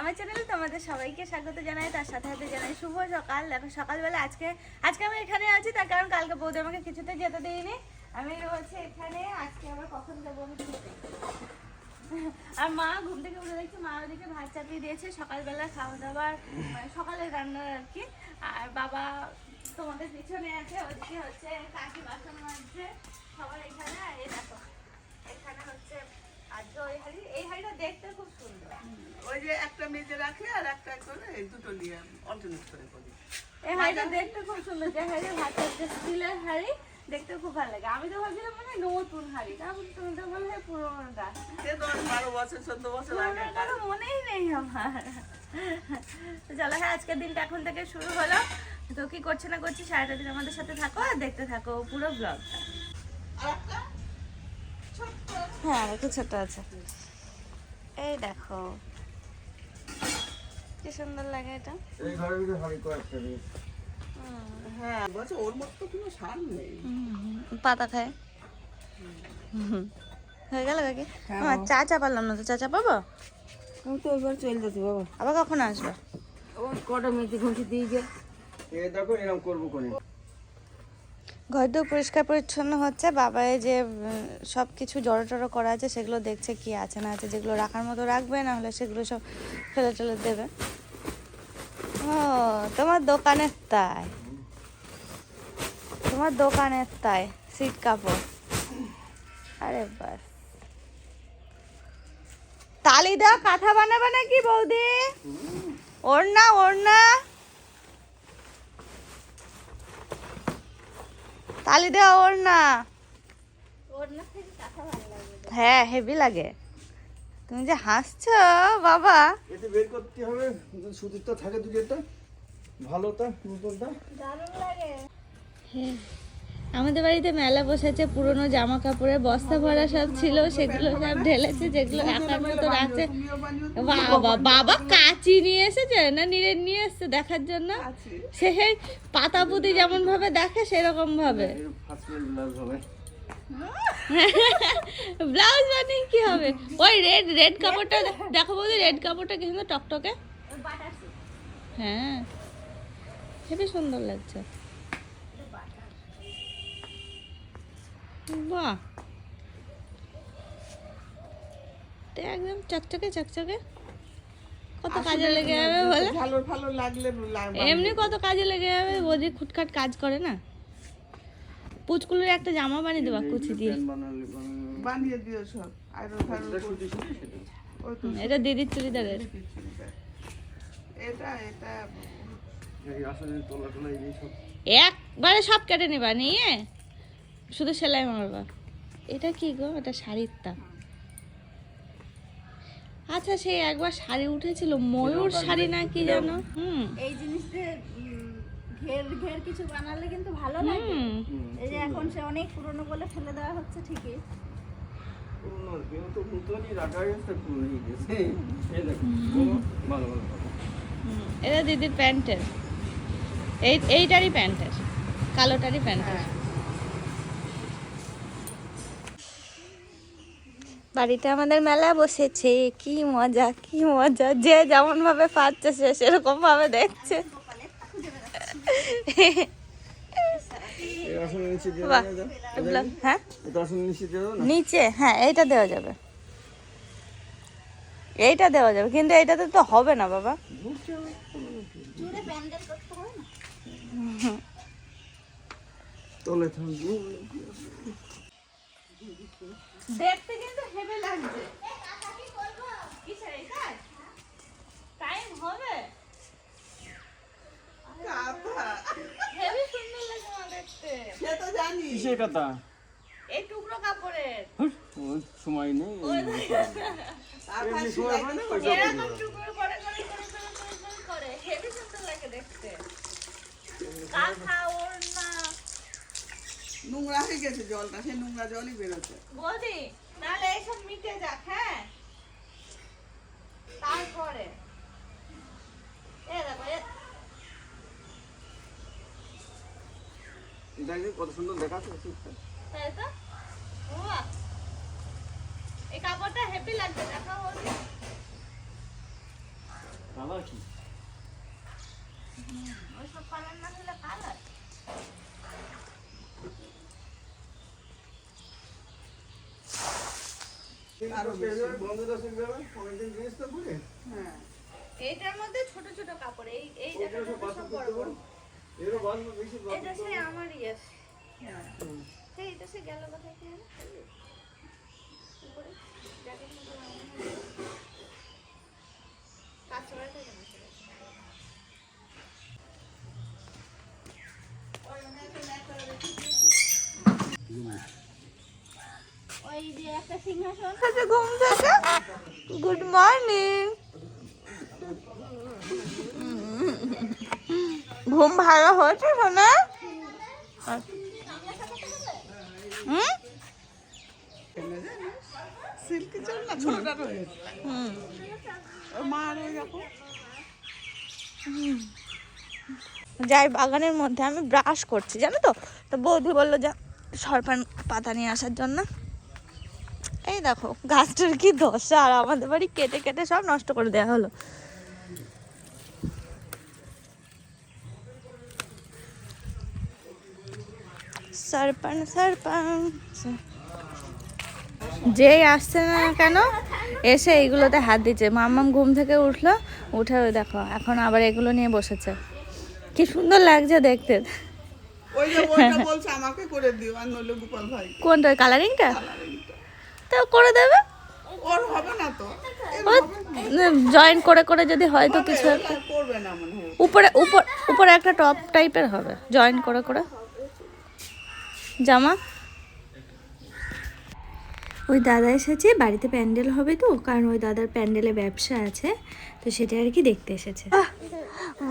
আমার চ্যানেলে তোমাদের সবাইকে স্বাগত জানাই, তার সাথে সাথে জানাই শুভ সকাল। দেখো, সকালবেলা আজকে আজকে আমি এখানে আছি, তার কারণ কালকে বৌদি আমাকে কিছুতে যেতে দিইনি আমি রয়েছে এখানে, আজকে আবার কখন যাব আমি আর মা ঘুম থেকে উঠে দেখছি, মা ওদিকে ভাত চাপিয়ে দিয়েছে, সকালবেলা খাওয়া দাওয়ার মানে সকালে রান্নার আর কি। আর বাবা তোমাদের পিছনে আছে, ওদিকে হচ্ছে কাকি বাসন মাজছে সবার এখানে, আর এই দেখো, এখানে হচ্ছে আজকে ওই হাড়ি, এই হাড়িটা দেখতে খুব ওই যে একটা মেজে রাখে আর একটা করে দুটো নিয়ে অল্টারনেট করে করি। এই হাড়িটা দেখতে খুব সুন্দর যে হাড়ি ভাত হচ্ছে স্টিলের হাড়ি দেখতে খুব ভালো লাগে। আমি তো ভাবছিলাম মানে নতুন হাড়ি। তারপর তুমি তো বললে পুরোনোটা। সে দশ বারো বছর চোদ্দ বছর আগে। মনেই নেই আমার। তো চলো হ্যাঁ আজকের দিনটা এখন থেকে শুরু হলো। তো কি করছে না করছি সারাটা দিন আমাদের সাথে থাকো আর দেখতে থাকো পুরো ব্লগটা আর একটা ছোট্ট হ্যাঁ একটু ছোট আছে। এই দেখো। কি সুন্দর লাগে এটা? এই ঘরের ভিতরে হাড়ি কয়েকটা হ্যাঁ। বলছে ওর মতো তো কোনো সার নেই। পাতা খায়। হয়ে গেল কাকি? আমার চা চা পারলাম না তো চা চা পাবো? আমি তো এবার চলে যাচ্ছি বাবা। আবার কখন আসবে? ও কটা মেয়েতে ঘুমটি দিয়ে যে এ দেখো এরকম করব কোনে। ঘরটা পরিষ্কার পরিচ্ছন্ন হচ্ছে, বাবা এই যে সব কিছু জড়ো টড়ো করা আছে, সেগুলো দেখছে কি আছে, না আছে, যেগুলো রাখার মতো রাখবে, না হলে সেগুলো সব ফেলে টেলে দেবে। ও, তোমার দোকানের তাই? তোমার দোকানের তাই, সিট কাপড়? আরে বাস। তালি দেওয়া কাঁথা বানাবে নাকি বৌদি? ওড়না ওড়না। তালি দেওয়া ওর না। হ্যাঁ হেভি লাগে। তুমি যে হাসছো বাবা। এতে বের করতে হবে সুতির তো থাকে দু চারটা ভালোটা নতুনটা। আমাদের বাড়িতে মেলা বসেছে পুরনো জামা কাপড়ের বস্তা ভরা সব ছিল সেগুলো সব ঢেলেছে যেগুলো রাখার মতো রাখছে। বাবা বাবা কাচি নিয়ে এসেছে না নিয়ে নিয়ে এসছে দেখার জন্য? সে সেই পাতা পুঁতি যেমন ভাবে দেখে সেরকম ভাবে ব্লাউজ বানিয়ে কি হবে? ওই রেড রেড কাপড়টা দেখো বৌদি রেড কাপড়টা কি সুন্দর টকটকে? হ্যাঁ। হেবি সুন্দর লাগছে। বাহ। একদম চকচকে চকচকে। কত কাজে লেগে যাবে বলে? ভালো ভালো লাগলে এমনি কত কাজে লেগে যাবে? বৌদি খুটখাট কাজ করে না? পুচকুলের একটা জামা বানিয়ে দেবা কুচি দিয়ে। বানিয়ে দিও সব। ওই তো এটা দিদির চুড়িদারের। এটা এটা। একবারে সব কেটে নেবা নিয়ে? শুধু সেলাই মারবা। এটা কি গো? এটা শাড়ির তা আচ্ছা সেই একবার শাড়ি উঠেছিল ময়ূর শাড়ি না কি জানো হুম। এই জিনিসটা ঘের ঘের কিছু বানালে কিন্তু ভালো লাগে। হুম এই যে এখন সে অনেক পুরনো বলে ফেলে দেওয়া হচ্ছে ঠিকই। পুরনো কেউ তো নতুনই রাখা গেছে পুরনো গেছে। এই দেখো ভালো ভালো ভালো। এটা দিদির প্যান্টের। এই এইটারই প্যান্টের কালোটারই প্যান্টের। বাড়িতে আমাদের মেলা বসেছে কি মজা কি মজা। যে যেমন ভাবে পাচ্ছে সে সেরকম ভাবে দেখছে হ্যাঁ? নিচে হ্যাঁ এইটা দেওয়া যাবে। এইটা দেওয়া যাবে কিন্তু এইটাতে তো হবে না বাবা। তলে থাকবে দেখতে কিন্তু হেভি লাগছে টাইম হবে হেভি সুন্দর লাগে আমার দেখতে সে তো জানি কিসের কথা এই টুকরো কাপড়ের ওই সময় নেই কাঁথা এমনি সেলাই সময় মানে করতে ওই সব এরকম টুকরো করে করে করে করে করে করে করে হেভি সুন্দর লাগে দেখতে কাঁথা ওড়না নোংরা হয়ে গেছে জলটা সে নোংরা জলই বেরোচ্ছে। বৌদি তাহলে এইসব মিটে যাক হ্যাঁ? তারপরে। এ দেখো এ এটা কত সুন্দর দেখাচ্ছে তাই তো! এই কাপড়টা হেভি লাগছে দেখা বৌদি। কালার কি? ওইসব কালার না হলে কালার আরও বেশি। বন্ধুরা শিখবে অনেকদিন জিনিস তো পরে হ্যাঁ এইটার মধ্যে ছোট ছোট কাপড় এই এই এটা সে হ্যাঁ সেই এটা সে গেল কোথায় কি জানো? উপরে ঘুম থেকে। গুড মর্নিং ঘুম ভালো হয়েছে সোনা না যাই, বাগানের মধ্যে আমি ব্রাশ করছি, জানো তো? তো বৌদি বলল যে সরপান পাতা নিয়ে আসার জন্য। এই দেখো গাছটার কি দশা আর আমাদের বাড়ি কেটে কেটে সব নষ্ট করে দেওয়া হলো। সরপান সরপান যেই আসছে না কেন এসে এইগুলোতে হাত দিচ্ছে। মাম্মাম ঘুম থেকে উঠল উঠে ওই দেখো এখন আবার এগুলো নিয়ে বসেছে। কি সুন্দর লাগছে দেখতে। যে কোনটা কালারিংটা তো করে দেবে? ওর হবে না তো। ও জয়েন করে করে যদি হয় তো কিছু একটা। করবে না মনে হয়। উপরে উপর উপরে একটা টপ টাইপের হবে। জয়েন করে করে। জামা? ওই দাদা এসেছে বাড়িতে প্যান্ডেল হবে তো কারণ ওই দাদার প্যান্ডেলে ব্যবসা আছে তো সেটা আর কি দেখতে এসেছে।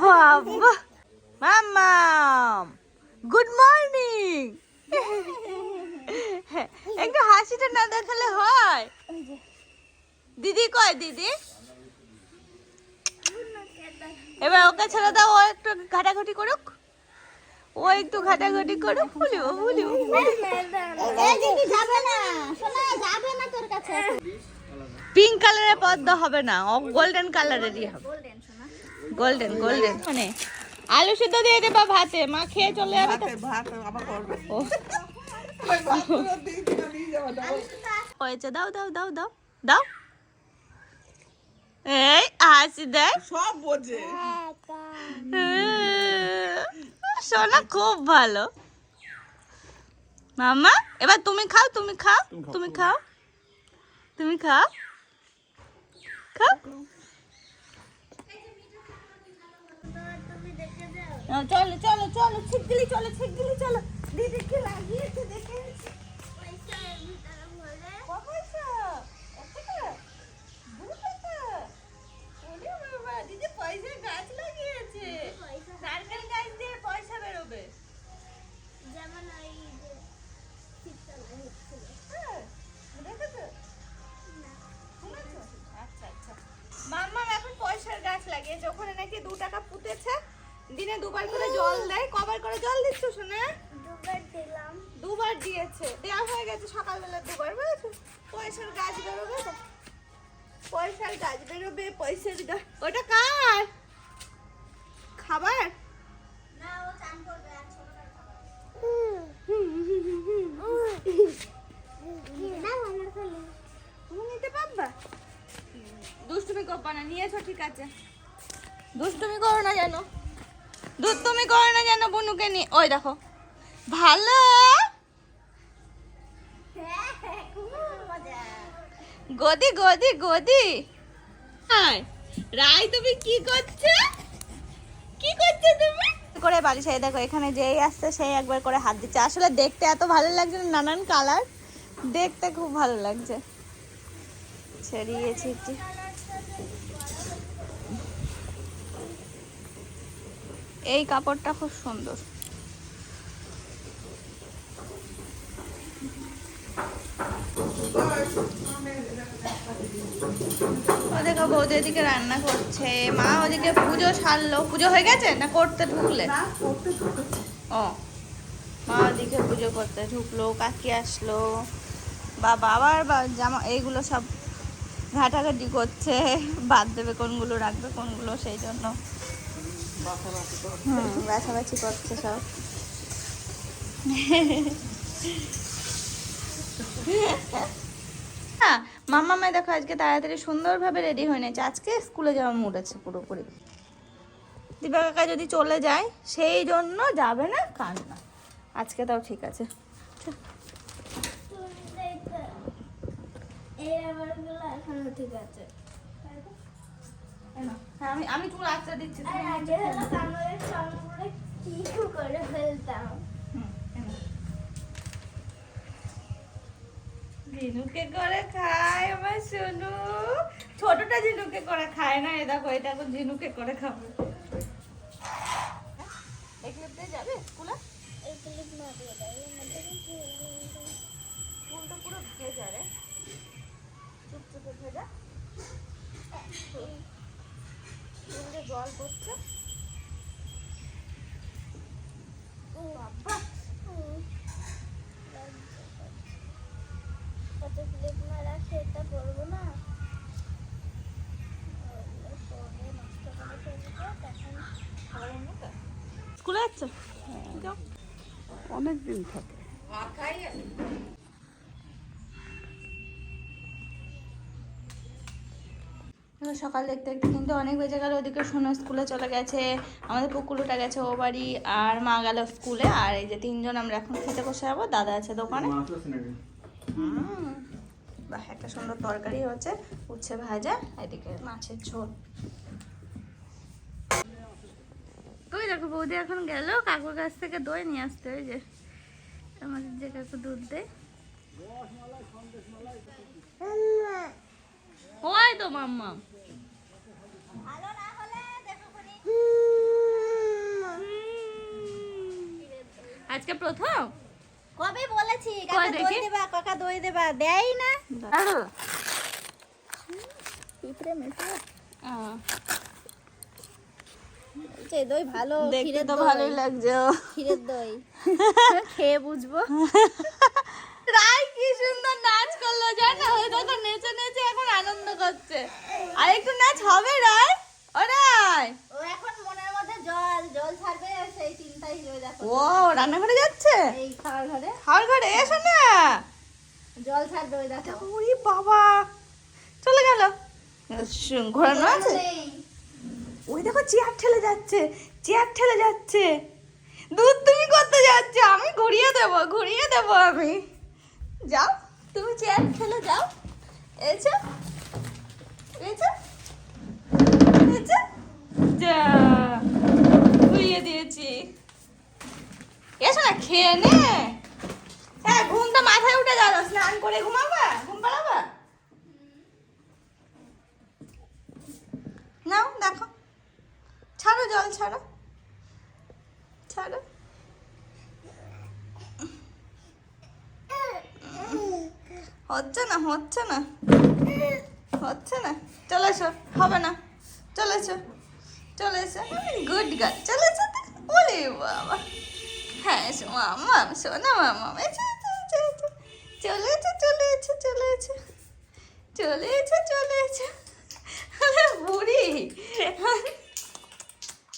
বাবা মাম্মাম গুড মর্নিং একটু হাসিটা না দেখালে হয়? দিদি কয় দিদি? এবার ওকে ছেড়ে দাও ও একটু ঘাটাঘাটি করুক। ও একটু ঘাটাঘাটি করুক বলিব বলিব যাবে না শোনা যাবে না তোর কাছে পিঙ্ক কালারের পদ্ম হবে না ও গোল্ডেন কালারেরই হবে। Golden golden. মানে আলু সিদ্ধ দিয়ে দেবা ভাতে মা খেয়ে চলে যাবে ভাত আবার করবে। হয়েছে দাও দাও দাও দাও দাও। এই হাসি দেয় সব বোঝে। সোনা খুব ভালো। মামা এবার তুমি খাও তুমি খাও তুমি খাও তুমি খাও। খাও। চলো চলো চলো ছিটকিলি চলো ছিটকিলি চলো। দিদি কি লাগিয়েছে দেখে। গাছ লাগিয়েছে। নারকেল গাছ দিয়ে পয়সা বেরোবে। যেমন ওই যে শীতকালে হচ্ছিল। হ্যাঁ, দেখেছ? আচ্ছা, আচ্ছা। মাম্মাম এখন পয়সার গাছ লাগিয়েছে ওখানে নাকি দু টাকা পুঁতেছে। দিনে দুবার করে জল দেয়। কবার করে জল দিচ্ছ শোনা দুবার দিলাম। দুবার দিয়েছে। দেওয়া হয়ে গেছে সকালবেলা দুবার বুঝেছ? পয়সার গাছ বেরোবে তো। পয়সার গাছ বেরোবে পয়সার গাছ ওটা কার? নিতে পারবা? দুষ্টুমি করবা না নিয়েছো ঠিক আছে। দুষ্টুমি করো না যেন। দুষ্টুমি করো না যেন বুনুকে নিয়ে ওই দেখো। ভালো? গদি গদি গদি। হাই রাই তুমি কি করছ? করে বালিশ এই দেখো, এখানে যেই আসছে, সেই একবার করে হাত দিচ্ছে। আসলে দেখতে এত ভালো লাগছে নানান কালার। দেখতে খুব ভালো লাগছে। ছড়িয়েছি একটু। এই কাপড়টা খুব সুন্দর। বৌদি এদিকে রান্না করছে। মা ওদিকে পুজো সারলো। পুজো হয়ে গেছে না করতে ঢুকলে? ও। মা ওদিকে পুজো করতে ঢুকলো কাকি আসলো। বা বাবার বা জামা এইগুলো সব ঘাটাঘাটি করছে। বাদ দেবে কোনগুলো রাখবে কোনগুলো সেই জন্য। হুম বাছাবাছি করছে সব। মাম্মা মাই দেখো আজকে তাড়াতাড়ি সুন্দরভাবে রেডি হয়ে নিয়েছে। আজকে স্কুলে যাওয়ার মুড আছে পুরোপুরি। দীপা কাকা যদি চলে যায় সেই জন্য যাবে না কান্না আজকে তাও ঠিক আছে। হ্যাঁ আমি আমি চুল আঁচড়া দিচ্ছি আর আগে হলো কামড়ের সঙ্গে কি করে ফেলতাম ঝিনুকে করে খায় আমার সোনু। ছোটটা ঝিনুকে করে খায় না এ দেখো এটা এখন ঝিনুকে করে খাবে। এগুলো দিয়ে যাবে স্কুলে স্কুলটা পুরো ভেজা রে। চুপচুপে ভেজা। চুলে জল পড়ছে বাবা কত ক্লিপ না রাখে এটা করব না পরে নষ্ট করে ফেলব তখন স্কুলে যাচ্ছ অনেক দিন থাকে সকাল দেখতে দেখতে কিন্তু অনেক বেজে গেল। ওদিকে সোনা স্কুলে চলে গেছে আমাদের পুকুলুটা গেছে ও বাড়ি আর মা গেল স্কুলে। আর এই যে তিনজন আমরা এখন খেতে বসে যাব দাদা আছে দোকানে। মাছ আছে নাকি হুম, বাহ একটা সুন্দর তরকারি হচ্ছে উচ্ছে ভাজা এদিকে মাছের ঝোল। দেখো বৌদি এখন গেল কাকুর কাছ থেকে দই নিয়ে আসতে ওই যে আমাদের যে কাকু দুধ দেয়। ওই তো মাম্মা। আজকে প্রথম? কবে বলেছি? কাকা দই দেবা কাকা দই দেবা দেয় না। পিঁপড়ে মেশে আহ, যে দই ভালো দেখতে তো ভালোই লাগছে। ক্ষীরের দই। খেয়ে বুঝব। রাই কি সুন্দর নাচ করল জানো? ওই দেখো নেচে নেচে এখন আনন্দ করছে। আর একটু নাচ হবে রায় ও রায় ও এখন মনের মধ্যে জল জল ছাড়বে সেই চিন্তাই হয়ে দেখো ও রান্নাঘরে যাচ্ছে? এই খাওয়ার ঘরে। খাওয়ার ঘরে? এসো না। জল ছাড়বে ওই দেখো। ওরে বাবা। চলে গেল। ঘোরানো আছে। ওই দেখো চেয়ার ঠেলে যাচ্ছে চেয়ার ঠেলে যাচ্ছে। দুধ তুমি করতে যাচ্ছে, আমি ঘুরিয়ে দেব ঘুরিয়ে দেব আমি। যাও, তুমি চেয়ার ঠেলে যাও। এসো এসো যা ঘুরিয়ে দিয়েছি এসো না খেয়ে নে হ্যাঁ ঘুমটা মাথায় উঠে যাও স্নান করে ঘুমাবা ঘুম পাড়াবা নাও দেখো ছাড়ো জল ছাড়ো ছাড়ো হচ্ছে না? হচ্ছে না? না চলে এসো, হবে না। চলে এসো চলে এসো। গুড গার্ল চলে এসো ওরে বাবা। হ্যাঁ এসো, মামা শোনা মামা এসো চলে এসো চলে এসো চলে এসো। চলে এসো চলে এসো। বুড়ি।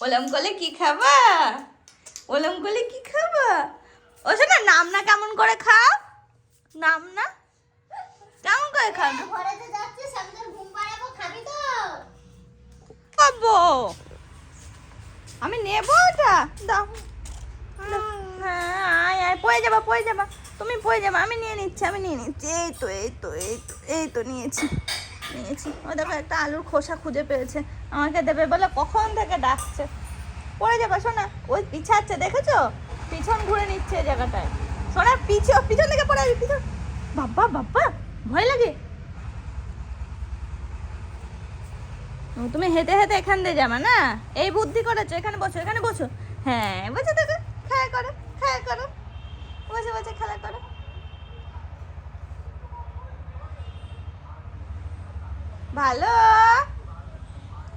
ওলম কলে কি খাবা? ওলম কলে কি খাবা? ও শোনা, নাম না কেমন করে খাও? নাম না? পাড়াবো খাবি খাব। আমি নেব ওটা? দাও। হ্যাঁ আয় আয় পড়ে যাবা পড়ে যাবা। তুমি পড়ে যাবা আমি নিয়ে নিচ্ছি আমি নিয়ে নিচ্ছি। এই তো এই তো এই তো এই তো নিয়েছি। নিয়েছি। ও দেখো একটা আলুর খোসা খুঁজে পেয়েছে। আমাকে দেবে বলে কখন থেকে ডাকছে। পড়ে যাবা শোনা ওই পিছাচ্ছে দেখেছ? পিছন ঘুরে নিচ্ছে জায়গাটায়। শোনা পিছন পিছন থেকে পড়ে যাবি পিছন। বাবা বাবা। ভয় লাগে? তুমি হেঁটে হেঁটে এখান দিয়ে যাবা না? এই বুদ্ধি করেছ এখানে বসো এখানে বসো। হ্যাঁ বসে দেখো খেলা করো খেলা করো। বসে বসে খেলা করো। ভালো?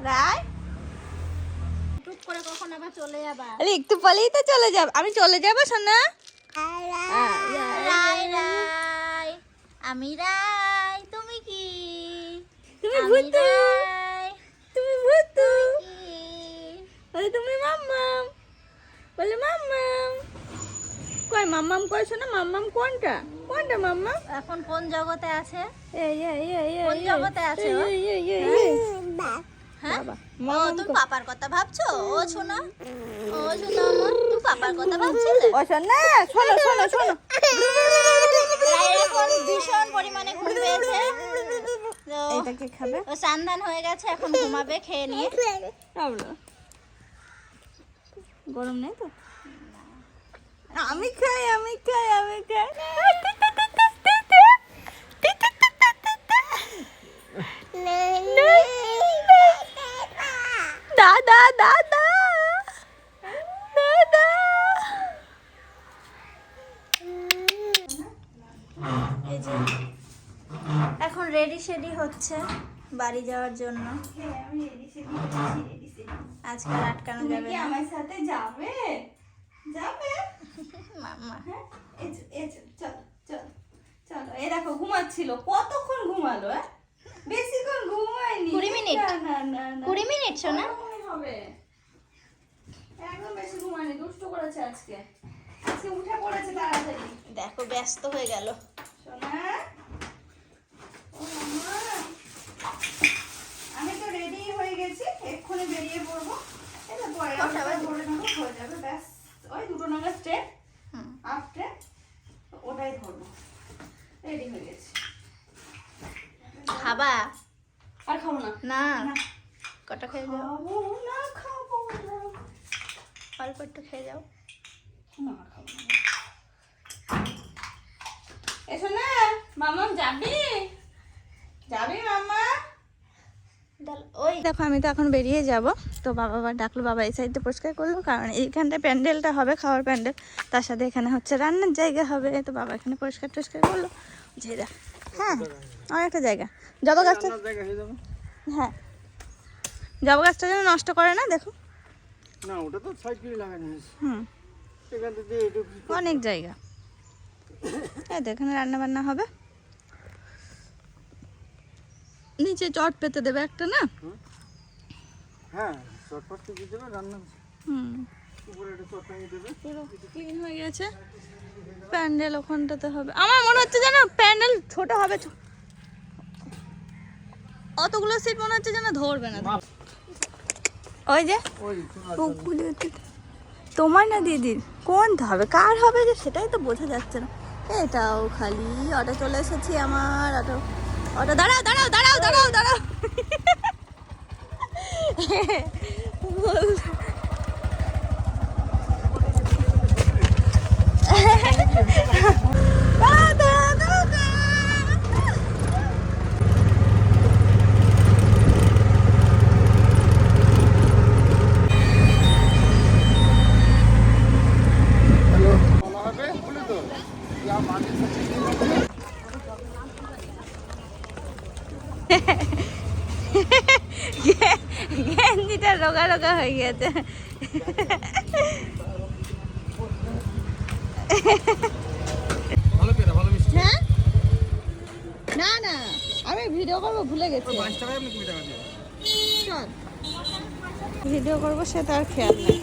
রায়? করে কখন আবার চলে যাবা? আরে একটু পরেই তো চলে যাব। আমি চলে যাব সোনা। রাই রাই আমি রাই তুমি কি? তুমি ভূতু। তুমি ভূতু। বলে তুমি মাম্মাম। বলে মাম্মাম। কই মাম্মাম কইছো না? মাম্মাম কোনটা? কোনটা মাম্মাম? এখন কোন জগতে আছে? এই এই এই এই কোন জগতে আছে এই এই এই এই হ্যাঁ? ও তুমি পাপার কথা ভাবছ? ও শোনা। ও শোনা আমার তুমি পাপার কথা ভাবছিলে? ও শোন না শোনো শোনো শোনো। এখন ভীষণ পরিমাণে ঘুম পেয়েছে। তো খাবে? ও হয়ে গেছে এখন ঘুমাবে খেয়ে নিয়ে। রাবলো গরম নেই তো? আমি খাই আমি খাই আমি খাই। দাদা দাদা। দাদা। এই যে এখন রেডি শেডি হচ্ছে বাড়ি যাওয়ার জন্য। আজকাল আটকানো যাবে আমার সাথে যাবে? যাবে? মাম্মা। হ্যাঁ চলো চলো চলো। এই দেখো ঘুমাচ্ছিল। কতক্ষণ ঘুমালো হ্যাঁ? বেশিক্ষণ ঘুমায়নি। কুড়ি মিনিট। কুড়ি মিনিট শোনা হবে? একদম বেশি ঘুমায়নি দুষ্ট করেছে আজকে। উঠে পড়েছে তাড়াতাড়ি। দেখো ব্যস্ত হয়ে গেল। সোনা। আমি তো রেডি হয়ে গেছি এক্ষুনি বেরিয়ে পড়ব। এটা পরে কটা ধরে নেব হয়ে যাবে ব্যাস। ওই দুটো নাগাদ ট্রেন। আপ ট্রেন ওটাই ধরবো। রেডি হয়ে গেছি। খাবা? আর খাব না? না। কটা খেয়ে যাও? না খাব অল্প একটু খেয়ে যাও না খাব না এসো না মামা যাবি যাবি মামা ডাল- ওই দেখো আমি তো এখন বেরিয়ে যাব। তো বাবা আবার ডাকলো বাবা এই সাইডটা পরিষ্কার করল কারণ এইখানটায় প্যান্ডেলটা হবে খাওয়ার প্যান্ডেল। তার সাথে এখানে হচ্ছে রান্নার জায়গা হবে। তো বাবা এখানে পরিষ্কার টরিষ্কার করল। যে দেখ হ্যাঁ অনেকটা জায়গা। জবা গাছটা হয়ে যাবে। জবা গাছটা যেন নষ্ট করে না দেখো। না ওটা তো সাইড করে লাগানো হুম। অনেক জায়গা। এই তো এখানে রান্না বান্না হবে। নিচে চট পেতে দেবে একটা না? হ্যাঁ চটপট দিয়ে দেবে? রান্না হুম। উপরে একটা চট দেবে। পুরো ক্লিন হয়ে গেছে। প্যান্ডেল ওখানটাতে হবে। আমার মনে হচ্ছে যেন প্যান্ডেল ছোট হবে অতগুলো সিট মনে হচ্ছে যেন ধরবে না। ওই যে শোনা তোমার না দিদির কোনটা হবে কার হবে যে? সেটাই তো বোঝা যাচ্ছে না। এটাও খালি। অটো চলে এসেছি আমার। অটো অটো দাঁড়াও দাঁড়াও দাঁড়াও দাঁড়াও দাঁড়াও। বল- দাদা দাদা বলা হবে বলে তো যা মাটির সাথে গেঞ্জিটা রোগা হয়ে গেছে ভালো পেরা ভালো মিষ্টি। হ্যাঁ? না না আমি ভিডিও করব ভুলে গেছি। ভিডিও করব সে তার খেয়াল নেই।